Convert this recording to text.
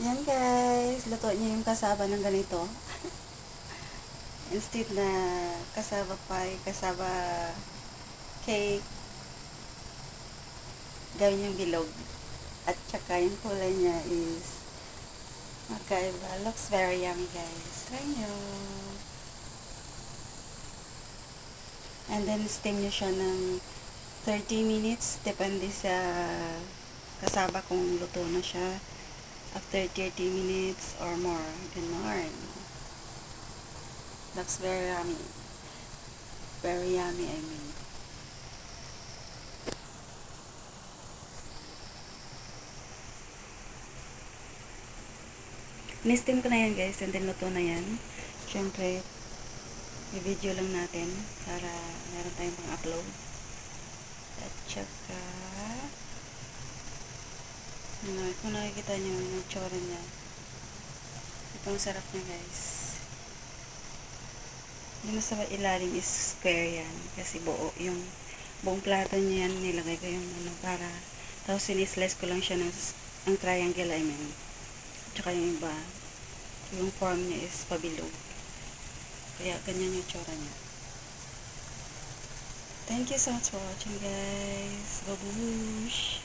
guys, luto niya yung kasaba ng ganito. Instead na kasaba pie, kasaba cake, gawin yung bilog. At saka yung kulay niya is magkaiba. Looks very yummy guys. Try nyo. And then steam nyo siya ng 30 minutes. Depende sa kasaba kung luto na siya. After 30 minutes or more. Ganon. Looks very yummy. Very yummy, I mean. Ni-steam ko na yan guys, and then luto na yan. Siyempre, i-video lang natin para meron tayong pang-upload. At saka, ano, kung nakikita nyo yung tsura niya. Itong sarap niya guys. Yung sa ilalim is square yan. Kasi buo. Yung buong plato niya yan, nilagay ko yung ano para tapos sinislice ko lang siya ng ang triangle I mean. Tsaka yung iba, yung form niya is pabilog. Kaya ganyan yung tsura niya. Thank you so much for watching guys. Babush!